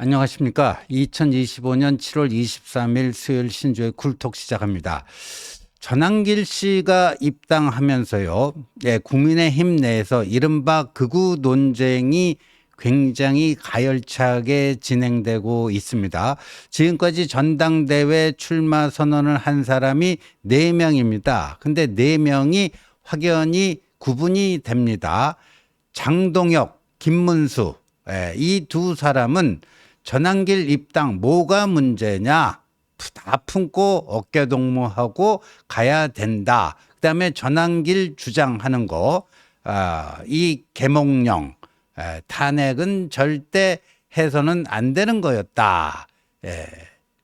안녕하십니까. 2025년 7월 23일 수요일 신조의 쿨톡 시작합니다. 전한길 씨가 입당하면서요, 예, 국민의힘 내에서 이른바 극우 논쟁이 굉장히 가열차게 진행되고 있습니다. 지금까지 전당대회 출마 선언을 한 사람이 네명입니다 근데 네명이 확연히 구분이 됩니다. 장동혁, 김문수, 예, 이두 사람은 전한길 입당 뭐가 문제냐? 다 품고 어깨 동무하고 가야 된다. 그다음에 전한길 주장하는 거, 아, 이 개몽령 에, 탄핵은 절대 해서는 안 되는 거였다. 예.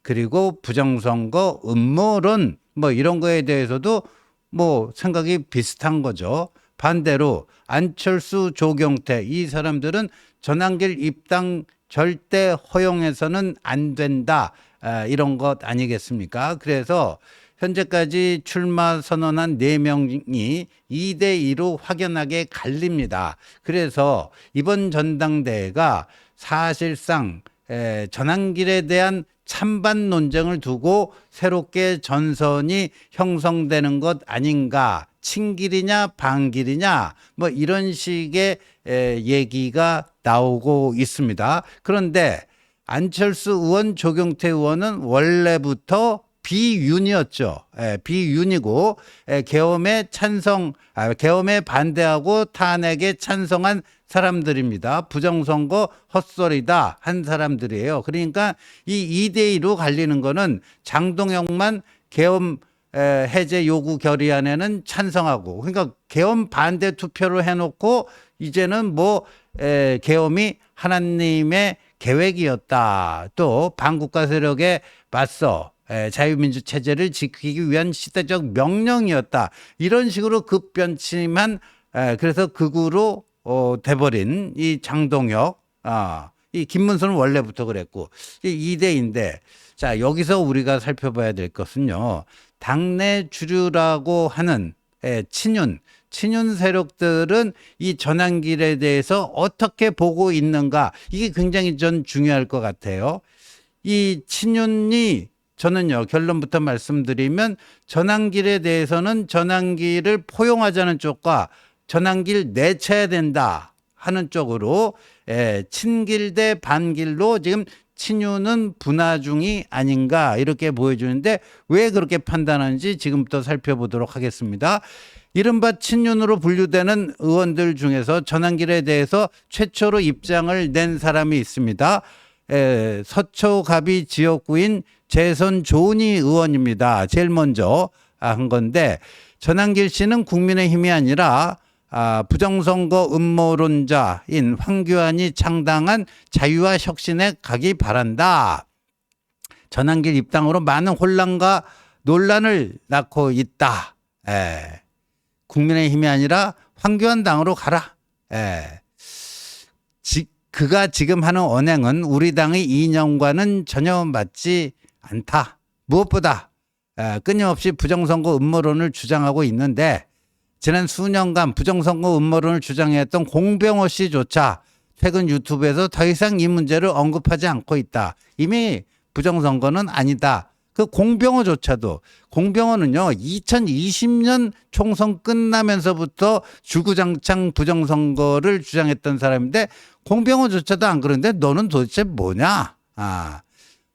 그리고 부정선거 음모론 뭐 이런 거에 대해서도 뭐 생각이 비슷한 거죠. 반대로 안철수, 조경태 이 사람들은 전한길 입당 절대 허용해서는 안 된다. 아, 이런 것 아니겠습니까? 그래서 현재까지 출마 선언한 네명이 2대 2로 확연하게 갈립니다. 그래서 이번 전당대회가 사실상 에, 전환길에 대한 찬반 논쟁을 두고 새롭게 전선이 형성되는 것 아닌가. 친길이냐 반길이냐 뭐 이런 식의 에, 얘기가 나오고 있습니다. 그런데 안철수 의원, 조경태 의원은 원래부터 비윤이었죠. 예, 비윤이고 예, 계엄에 찬성, 아, 계엄에 반대하고 탄핵에 찬성한 사람들입니다. 부정선거 헛소리다 한 사람들이에요. 그러니까 이 2대 2로 갈리는 거는 장동영만 계엄 에, 해제 요구 결의안에는 찬성하고 그러니까 계엄 반대 투표를 해놓고 이제는 뭐 에, 계엄이 하나님의 계획이었다. 또 반국가 세력에 맞서 에, 자유민주 체제를 지키기 위한 시대적 명령이었다. 이런 식으로 급변침한 에, 그래서 극우로 어, 돼버린 이 장동혁, 아, 이 김문수는 원래부터 그랬고 이 2대인데 자 여기서 우리가 살펴봐야 될 것은요 당내 주류라고 하는 에, 친윤 친윤 세력들은 이 전환길에 대해서 어떻게 보고 있는가 이게 굉장히 전 중요할 것 같아요. 이 친윤이 저는요 결론부터 말씀드리면 전환길에 대해서는 전환길을 포용하자는 쪽과 전환길 내쳐야 된다 하는 쪽으로 예, 친길 대 반길로 지금 친윤은 분화 중이 아닌가 이렇게 보여주는데 왜 그렇게 판단하는지 지금부터 살펴보도록 하겠습니다. 이른바 친윤으로 분류되는 의원들 중에서 전환길에 대해서 최초로 입장을 낸 사람이 있습니다. 에, 서초갑이 지역구인 재선 조은희 의원입니다. 제일 먼저 아, 한 건데 전환길 씨는 국민의힘이 아니라 아, 부정선거 음모론자인 황교안이 창당한 자유와 혁신에 가기 바란다. 전환길 입당으로 많은 혼란과 논란을 낳고 있다. 에. 국민의힘이 아니라 황교안 당으로 가라. 예. 지, 그가 지금 하는 언행은 우리 당의 이념과는 전혀 맞지 않다. 무엇보다 예, 끊임없이 부정선거 음모론을 주장하고 있는데 지난 수년간 부정선거 음모론을 주장했던 공병호 씨조차 최근 유튜브에서 더 이상 이 문제를 언급하지 않고 있다. 이미 부정선거는 아니다. 그 공병호조차도 공병호는요 2020년 총선 끝나면서부터 주구장창 부정선거를 주장했던 사람인데 공병호조차도 안 그러는데 너는 도대체 뭐냐? 아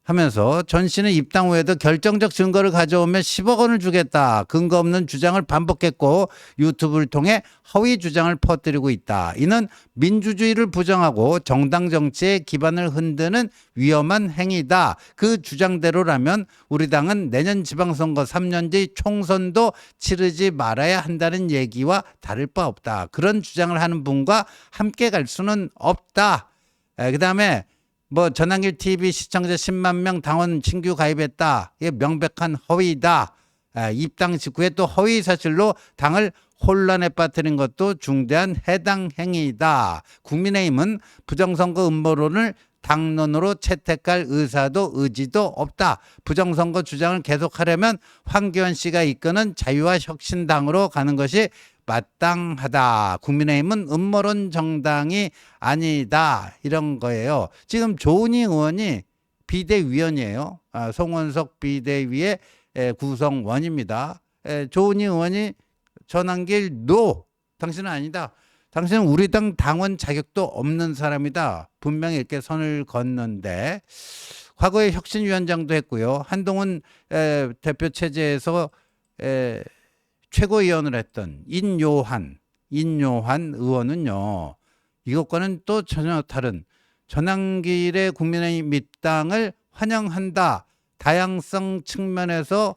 하면서 전 씨는 입당 후에도 결정적 증거를 가져오면 10억 원을 주겠다. 근거 없는 주장을 반복했고 유튜브를 통해 허위 주장을 퍼뜨리고 있다. 이는 민주주의를 부정하고 정당 정치의 기반을 흔드는 위험한 행위다. 그 주장대로라면 우리 당은 내년 지방선거 3년 뒤 총선도 치르지 말아야 한다는 얘기와 다를 바 없다. 그런 주장을 하는 분과 함께 갈 수는 없다. 그 다음에 뭐 전환길 TV 시청자 10만 명 당원 신규 가입했다. 이게 명백한 허위다. 아, 입당 직후에 또 허위 사실로 당을 혼란에 빠뜨린 것도 중대한 해당 행위다. 국민의힘은 부정선거 음모론을 당론으로 채택할 의사도 의지도 없다. 부정선거 주장을 계속하려면 황교안 씨가 이끄는 자유와 혁신당으로 가는 것이 마땅하다. 국민의힘은 음모론 정당이 아니다. 이런 거예요. 지금 조은희 의원이 비대위원이에요. 아, 송원석 비대위의 에, 구성원입니다. 에, 조은희 의원이 전환길 노 당신은 아니다. 당신은 우리 당 당원 자격도 없는 사람이다. 분명히 이렇게 선을 걷는데 과거에 혁신위원장도 했고요. 한동훈 에, 대표 체제에서 에, 최고위원을 했던 인요한 인요한 의원은요. 이것과는 또 전혀 다른 전환길의 국민의힘 입당을 환영한다. 다양성 측면에서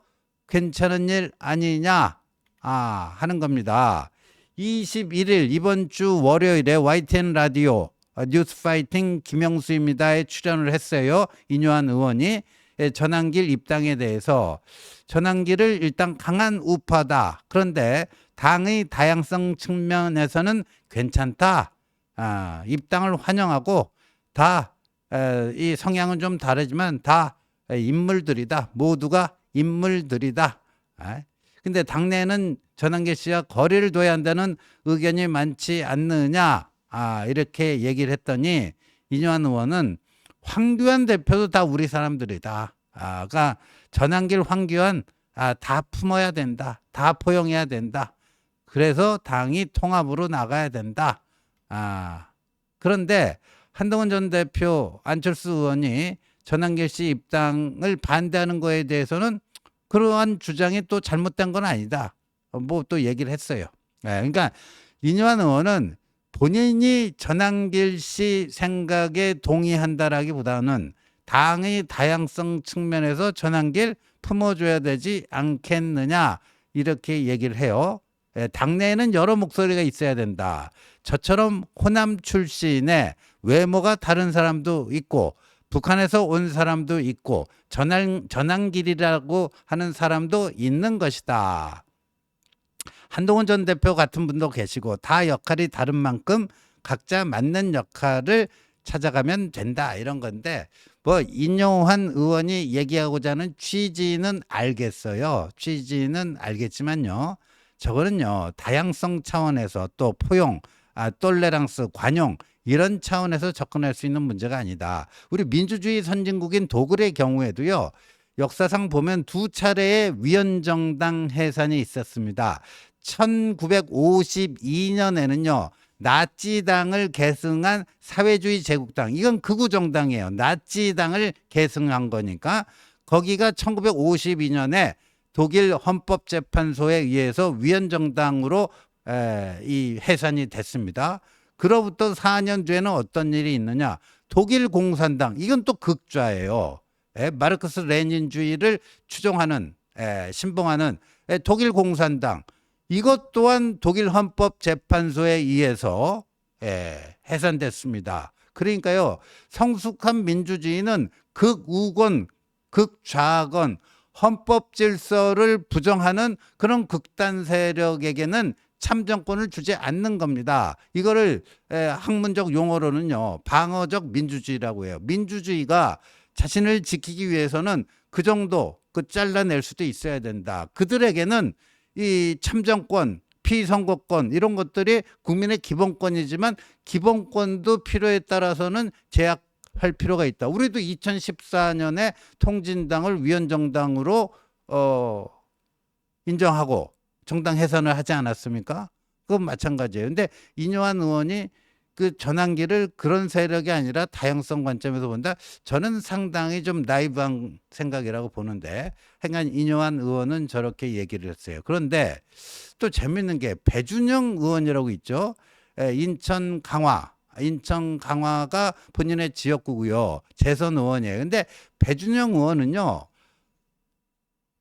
괜찮은 일 아니냐 아, 하는 겁니다. 21일 이번 주 월요일에 YTN 라디오 어, 뉴스 파이팅 김영수입니다에 출연을 했어요. 인요한 의원이 예, 전환길 입당에 대해서 전환길을 일단 강한 우파다. 그런데 당의 다양성 측면에서는 괜찮다. 아, 입당을 환영하고 다 이 성향은 좀 다르지만 다 에, 인물들이다. 모두가 인물들이다. 아, 근데 당내에는 전환길 씨와 거리를 둬야 한다는 의견이 많지 않느냐. 아, 이렇게 얘기를 했더니 이뇨한 의원은 황교안 대표도 다 우리 사람들이다. 아, 그러니까 전환길 황교안 아, 다 품어야 된다. 다 포용해야 된다. 그래서 당이 통합으로 나가야 된다. 아, 그런데 한동훈 전 대표 안철수 의원이 전환길 씨 입당을 반대하는 거에 대해서는 그러한 주장이 또 잘못된 건 아니다. 뭐 또 얘기를 했어요. 예, 그러니까 이뇨한 의원은 본인이 전환길 씨 생각에 동의한다라기보다는 당의 다양성 측면에서 전환길 품어줘야 되지 않겠느냐 이렇게 얘기를 해요. 예, 당내에는 여러 목소리가 있어야 된다. 저처럼 호남 출신의 외모가 다른 사람도 있고 북한에서 온 사람도 있고 전환 전환길이라고 하는 사람도 있는 것이다. 한동훈 전 대표 같은 분도 계시고 다 역할이 다른 만큼 각자 맞는 역할을 찾아가면 된다 이런 건데 뭐 인용환 의원이 얘기하고자 하는 취지는 알겠어요. 취지는 알겠지만요. 저거는요 다양성 차원에서 또 포용, 아, 똘레랑스, 관용 이런 차원에서 접근할 수 있는 문제가 아니다. 우리 민주주의 선진국인 도굴의 경우에도요. 역사상 보면 두 차례의 위원정당 해산이 있었습니다. 1952년에는요. 나치당을 계승한 사회주의 제국당 이건 극우 정당이에요. 나치당을 계승한 거니까 거기가 1952년에 독일 헌법재판소에 의해서 위원정당으로 에, 이 해산이 됐습니다. 그로부터 4년 뒤에는 어떤 일이 있느냐? 독일 공산당 이건 또 극좌예요. 에, 마르크스 레닌주의를 추종하는 에, 신봉하는 에, 독일 공산당 이것 또한 독일 헌법 재판소에 의해서 에, 해산됐습니다. 그러니까요 성숙한 민주주의는 극우건 극좌건 헌법 질서를 부정하는 그런 극단 세력에게는 참정권을 주지 않는 겁니다. 이거를 에, 학문적 용어로는요 방어적 민주주의라고 해요. 민주주의가 자신을 지키기 위해서는 그 정도 그 잘라낼 수도 있어야 된다. 그들에게는 이 참정권, 피선거권 이런 것들이 국민의 기본권이지만 기본권도 필요에 따라서는 제약할 필요가 있다. 우리도 2014년에 통진당을 위원정당으로 어 인정하고 정당 해산을 하지 않았습니까? 그건 마찬가지예요. 근데 이뇨한 의원이 그 전환기를 그런 세력이 아니라 다양성 관점에서 본다. 저는 상당히 좀 나이브한 생각이라고 보는데, 행간 이뇨한 의원은 저렇게 얘기를 했어요. 그런데 또 재밌는 게 배준영 의원이라고 있죠. 에, 인천 강화. 인천 강화가 본인의 지역구고요. 재선 의원이에요. 근데 배준영 의원은요.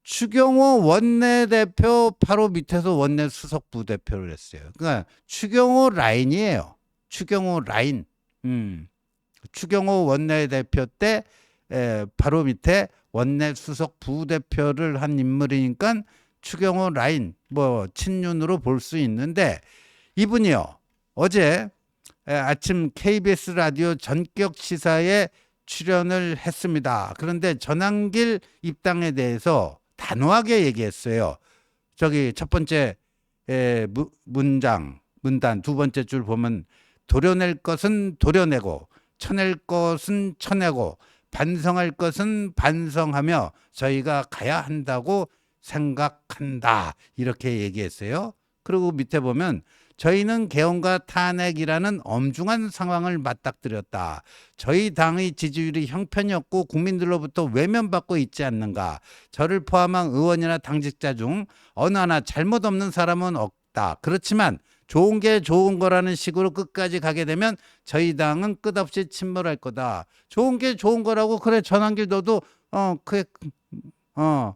추경호 원내대표 바로 밑에서 원내 수석 부대표를 했어요. 그러니까 추경호 라인이에요. 추경호 라인. 음. 추경호 원내대표 때 에, 바로 밑에 원내 수석 부대표를 한 인물이니까 추경호 라인 뭐 친윤으로 볼 수 있는데 이분이요. 어제 에, 아침 KBS 라디오 전격 시사에 출연을 했습니다. 그런데 전환길 입당에 대해서 단호하게 얘기했어요. 저기 첫 번째 문장 문단 두 번째 줄 보면 도려낼 것은 도려내고 쳐낼 것은 쳐내고 반성할 것은 반성하며 저희가 가야 한다고 생각한다 이렇게 얘기했어요. 그리고 밑에 보면 저희는 개헌과 탄핵이라는 엄중한 상황을 맞닥뜨렸다. 저희 당의 지지율이 형편이었고 국민들로부터 외면받고 있지 않는가. 저를 포함한 의원이나 당직자 중 어느 하나 잘못 없는 사람은 없다. 그렇지만 좋은 게 좋은 거라는 식으로 끝까지 가게 되면 저희 당은 끝없이 침몰할 거다. 좋은 게 좋은 거라고 그래 전환길 너도 어 그게 어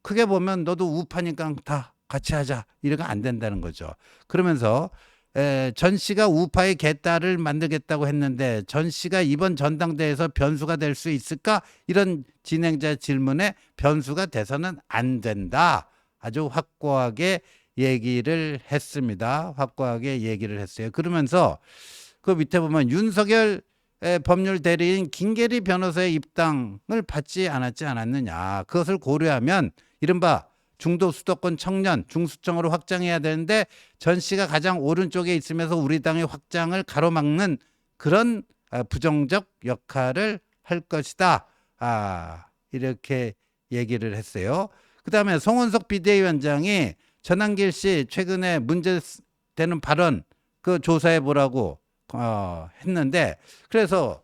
크게 보면 너도 우파니까 다 같이 하자 이래가 안 된다는 거죠. 그러면서 에, 전 씨가 우파의 개딸을 만들겠다고 했는데 전 씨가 이번 전당대회에서 변수가 될 수 있을까? 이런 진행자 질문에 변수가 돼서는 안 된다. 아주 확고하게 얘기를 했습니다. 확고하게 얘기를 했어요. 그러면서 그 밑에 보면 윤석열 의 법률 대리인 김계리 변호사의 입당을 받지 않았지 않았느냐. 그것을 고려하면 이른바 중도 수도권 청년 중수청으로 확장해야 되는데 전 씨가 가장 오른쪽에 있으면서 우리 당의 확장을 가로막는 그런 아, 부정적 역할을 할 것이다. 아, 이렇게 얘기를 했어요. 그다음에 송원석 비대위원장이 전한길 씨 최근에 문제되는 발언 그 조사해 보라고 어, 했는데 그래서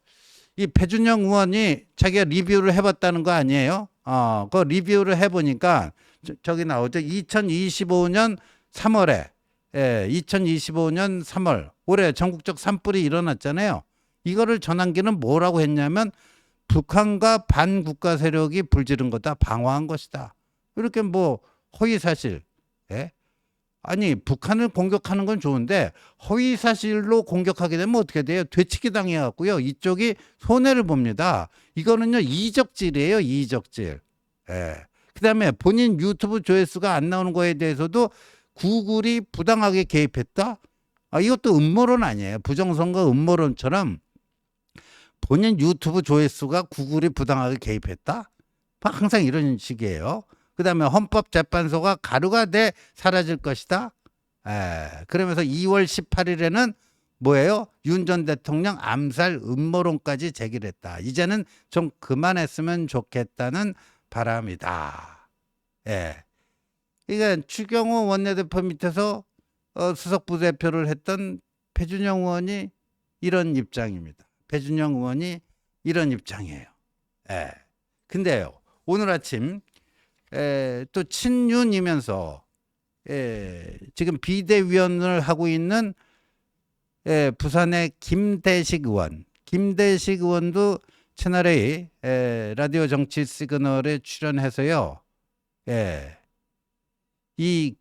이 배준영 의원이 자기가 리뷰를 해봤다는 거 아니에요? 어, 그 리뷰를 해보니까 저, 저기 나오죠. 2025년 3월에 예, 2025년 3월 올해 전국적 산불이 일어났잖아요. 이거를 전환기는 뭐라고 했냐면 북한과 반국가 세력이 불지른 거다, 방어한 것이다. 이렇게 뭐 허위 사실, 예? 아니 북한을 공격하는 건 좋은데 허위 사실로 공격하게 되면 어떻게 돼요? 되치기 당해 갖고요. 이쪽이 손해를 봅니다. 이거는요 이적질이에요, 이적질. 예. 그다음에 본인 유튜브 조회수가 안 나오는 거에 대해서도 구글이 부당하게 개입했다. 아, 이것도 음모론 아니에요. 부정선거 음모론처럼 본인 유튜브 조회수가 구글이 부당하게 개입했다. 항상 이런 식이에요. 그다음에 헌법재판소가 가루가 돼 사라질 것이다. 에, 그러면서 2월 18일에는 뭐예요? 윤 전 대통령 암살 음모론까지 제기를 했다. 이제는 좀 그만했으면 좋겠다는 바람이다. 예. 그러니까 추경호 원내대표 밑에서 어, 수석 부대표를 했던 배준영 의원이 이런 입장입니다. 배준영 의원이 이런 입장이에요. 예. 근데요, 오늘 아침 에, 또 친윤이면서 에, 지금 비대위원을 하고 있는 에, 부산의 김대식 의원, 김대식 의원도 채널A 에, 라디오 정치 시그널에 출연해서요. 예, 이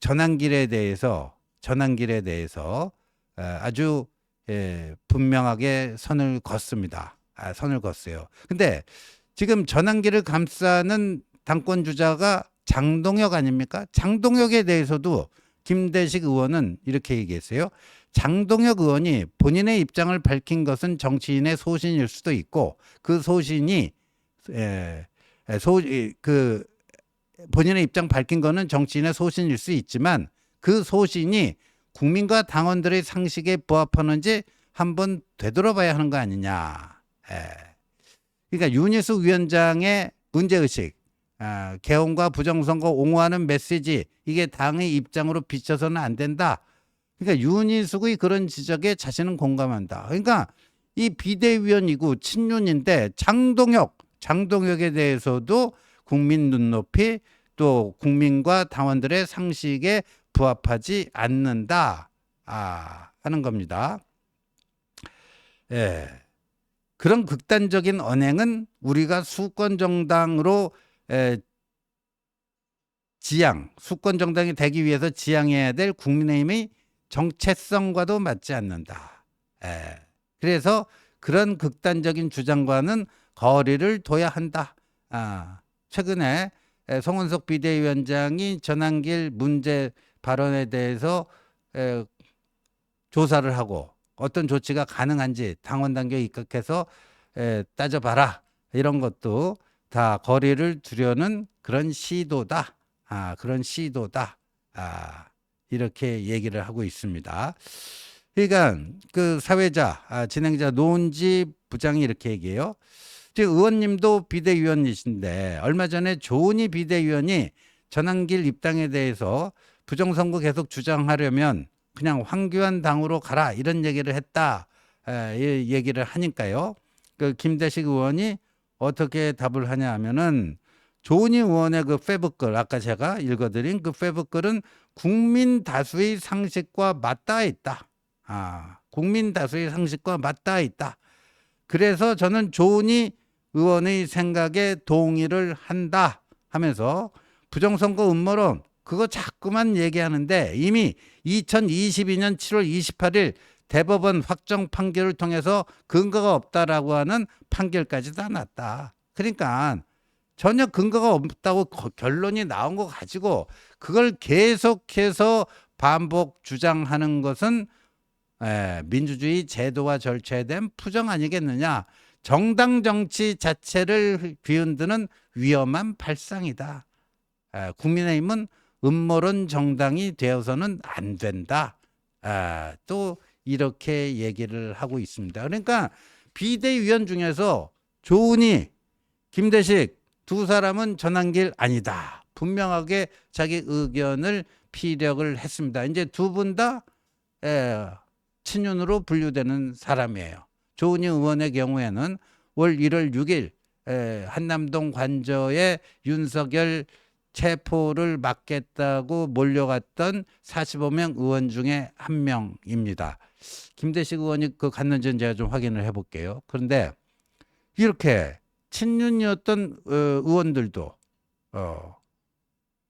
전환길에 대해서 전환길에 대해서 에, 아주 예, 분명하게 선을 걷습니다. 아, 선을 걷어요. 근데 지금 전환길을 감싸는 당권 주자가 장동혁 아닙니까? 장동혁에 대해서도 김대식 의원은 이렇게 얘기했어요. 장동혁 의원이 본인의 입장을 밝힌 것은 정치인의 소신일 수도 있고 그 소신이 소, 이, 그 본인의 입장 밝힌 거는 정치인의 소신일 수 있지만 그 소신이 국민과 당원들의 상식에 부합하는지 한번 되돌아봐야 하는 거 아니냐. 에. 그러니까 윤희숙 위원장의 문제의식, 아, 개헌과 부정선거 옹호하는 메시지 이게 당의 입장으로 비춰서는 안 된다. 그러니까 윤희숙의 그런 지적에 자신은 공감한다. 그러니까 이 비대위원이고 친윤인데 장동혁, 장동혁에 대해서도 국민 눈높이 또 국민과 당원들의 상식에 부합하지 않는다. 아, 하는 겁니다. 예. 그런 극단적인 언행은 우리가 수권 정당으로 에, 지향, 수권 정당이 되기 위해서 지향해야 될 국민의힘의 정체성과도 맞지 않는다. 에, 그래서 그런 극단적인 주장과는 거리를 둬야 한다. 아, 최근에 에, 송원석 비대위원장이 전환길 문제 발언에 대해서 에, 조사를 하고 어떤 조치가 가능한지 당원 단계에 입각해서 에, 따져봐라 이런 것도 다 거리를 두려는 그런 시도다. 아, 그런 시도다. 아, 이렇게 얘기를 하고 있습니다. 그러니까 그 사회자, 아, 진행자 노은지 부장이 이렇게 얘기해요. 지금 의원님도 비대위원이신데 얼마 전에 조은희 비대위원이 전환길 입당에 대해서 부정선거 계속 주장하려면 그냥 황교안 당으로 가라 이런 얘기를 했다. 에, 이 얘기를 하니까요. 그 김대식 의원이 어떻게 답을 하냐 하면은 조은희 의원의 그 페북글 아까 제가 읽어드린 그 페북글은 국민 다수의 상식과 맞닿아 있다. 아, 국민 다수의 상식과 맞닿아 있다. 그래서 저는 조은희 의원의 생각에 동의를 한다 하면서 부정선거 음모론 그거 자꾸만 얘기하는데 이미 2022년 7월 28일 대법원 확정 판결을 통해서 근거가 없다라고 하는 판결까지도 났다. 그러니까 전혀 근거가 없다고 거- 결론이 나온 거 가지고 그걸 계속해서 반복 주장하는 것은 에, 민주주의 제도와 절차에 대한 부정 아니겠느냐. 정당 정치 자체를 뒤흔드는 위험한 발상이다. 에, 국민의힘은 음모론 정당이 되어서는 안 된다. 아, 또 이렇게 얘기를 하고 있습니다. 그러니까 비대위원 중에서 조은희, 김대식 두 사람은 전환길 아니다. 분명하게 자기 의견을 피력을 했습니다. 이제 두 분 다 친윤으로 분류되는 사람이에요. 조은희 의원의 경우에는 월 1월 6일 에, 한남동 관저에 윤석열 체포를 막겠다고 몰려갔던 45명 의원 중에 한 명입니다. 김대식 의원이 그 갔는지는 제가 좀 확인을 해볼게요. 그런데 이렇게 친윤이었던 어, 의원들도 어,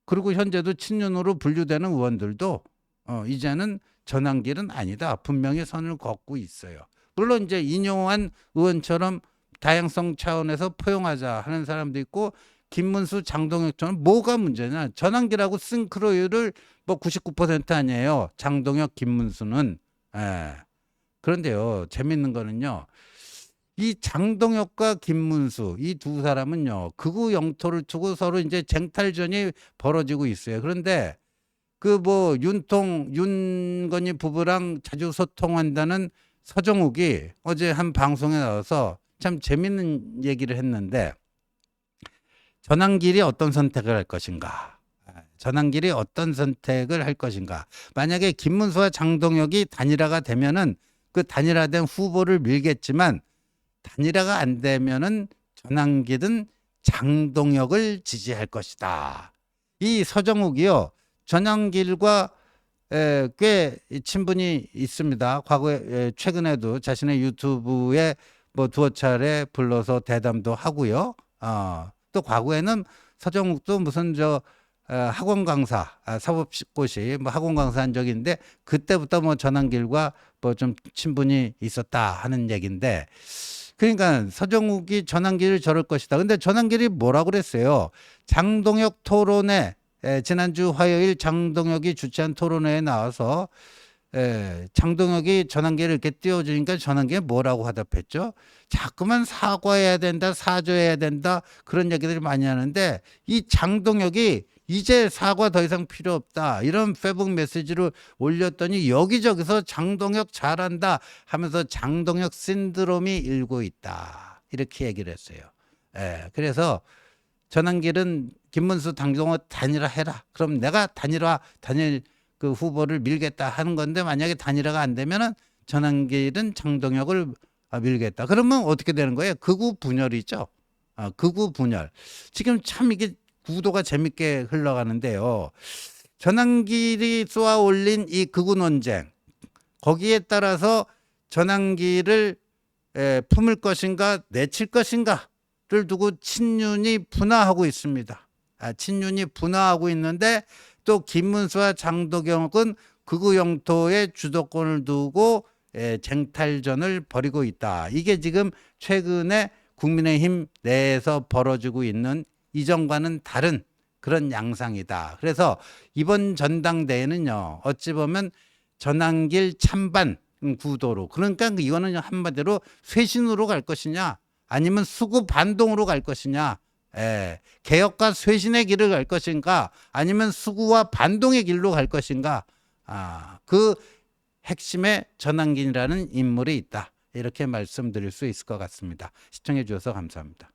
그리고 현재도 친윤으로 분류되는 의원들도 어, 이제는 전환길은 아니다. 분명히 선을 걷고 있어요. 물론 이제 인용한 의원처럼 다양성 차원에서 포용하자 하는 사람도 있고 김문수, 장동혁처럼 뭐가 문제냐? 전환길하고 싱크로율을 뭐 99% 아니에요. 장동혁, 김문수는. 예. 그런데요, 재밌는 거는요. 이 장동혁과 김문수 이 두 사람은요 극우 영토를 두고 서로 이제 쟁탈전이 벌어지고 있어요. 그런데 그 뭐 윤통 윤건희 부부랑 자주 소통한다는 서정욱이 어제 한 방송에 나와서 참 재밌는 얘기를 했는데 전환길이 어떤 선택을 할 것인가? 전환길이 어떤 선택을 할 것인가? 만약에 김문수와 장동혁이 단일화가 되면은 그 단일화된 후보를 밀겠지만 단일화가 안 되면은 전환길은 장동혁을 지지할 것이다. 이 서정욱이요 전환길과 에, 꽤 친분이 있습니다. 과거에 에, 최근에도 자신의 유튜브에 뭐 두어 차례 불러서 대담도 하고요. 어, 또 과거에는 서정욱도 무슨 저 어, 학원 강사 아, 사법고시 뭐 학원 강사 한 적이 있는데 그때부터 뭐 전환길과 뭐 좀 친분이 있었다 하는 얘기인데 그러니까 서정욱이 전환길을 저럴 것이다. 근데 전환길이 뭐라고 그랬어요? 장동혁 토론회 에, 지난주 화요일 장동혁이 주최한 토론회에 나와서 에, 장동혁이 전환기를 이렇게 띄워주니까 전환기에 뭐라고 화답했죠? 자꾸만 사과해야 된다, 사죄해야 된다 그런 얘기들을 많이 하는데 이 장동혁이 이제 사과 더 이상 필요 없다 이런 페북 메시지를 올렸더니 여기저기서 장동혁 잘한다 하면서 장동혁 신드롬이 일고 있다 이렇게 얘기를 했어요. 예, 그래서 전환길은 김문수 당정호 단일화 해라. 그럼 내가 단일화 단일 그 후보를 밀겠다 하는 건데 만약에 단일화가 안 되면은 전환길은 장동혁을 아, 밀겠다. 그러면 어떻게 되는 거예요? 극우 분열이죠. 아, 극우 분열. 지금 참 이게 구도가 재밌게 흘러가는데요. 전환길이 쏘아 올린 이 극우 논쟁 거기에 따라서 전환길을 에, 품을 것인가 내칠 것인가를 두고 친윤이 분화하고 있습니다. 아, 친윤이 분화하고 있는데 또 김문수와 장도경은 극우 영토의 주도권을 두고 에, 쟁탈전을 벌이고 있다. 이게 지금 최근에 국민의힘 내에서 벌어지고 있는 이전과는 다른 그런 양상이다. 그래서 이번 전당대회는요, 어찌 보면 전환길 찬반, 구도로. 그러니까 이거는 한마디로 쇄신으로 갈 것이냐 아니면 수구 반동으로 갈 것이냐. 예. 개혁과 쇄신의 길을 갈 것인가 아니면 수구와 반동의 길로 갈 것인가. 아, 그 핵심에 전환기라는 인물이 있다. 이렇게 말씀드릴 수 있을 것 같습니다. 시청해 주셔서 감사합니다.